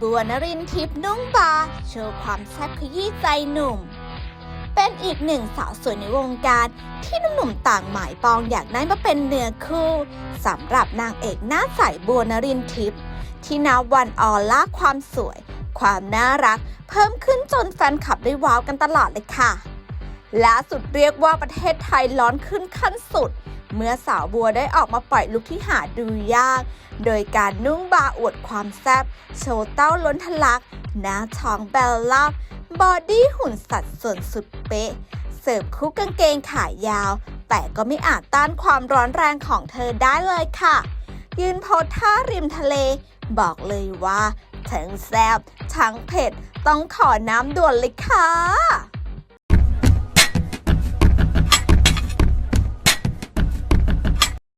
บัวนรินทร์ทิพย์นุ่งบาร์โชว์ความแซ่บขยี้ใจหนุ่ม เป็นอีกหนึ่งสาวสวยในวงการที่หนุ่มๆต่างหมายปองอยากได้มาเป็นเนื้อคู่สำหรับนางเอกหน้าใสบัวนรินทร์ทิพย์ที่นับวันออล่าความสวย ความน่ารัก เพิ่มขึ้นจนแฟนคลับได้ว้าวกันตลอดเลยค่ะ ล่าสุดเรียกว่าประเทศไทยร้อนขึ้นขั้นสุด เมื่อสาวบัวได้ออกมาปล่อยลุคที่หาดูยาก โดยการนุ่งบาอวดความแซ่บโชว์เต้าล้นทะลัก หน้าท้องเบลล่าบอดี้หุ่นสัดส่วนสุดเป๊ะ เสิร์ฟคู่กางเกงขายาว แต่ก็ไม่อาจต้านความร้อนแรงของเธอได้เลยค่ะ ยืนโพสท่าริมทะเล บอกเลยว่าทั้งแซ่บทั้งเผ็ดต้องขอน้ำด่วนเลยค่ะ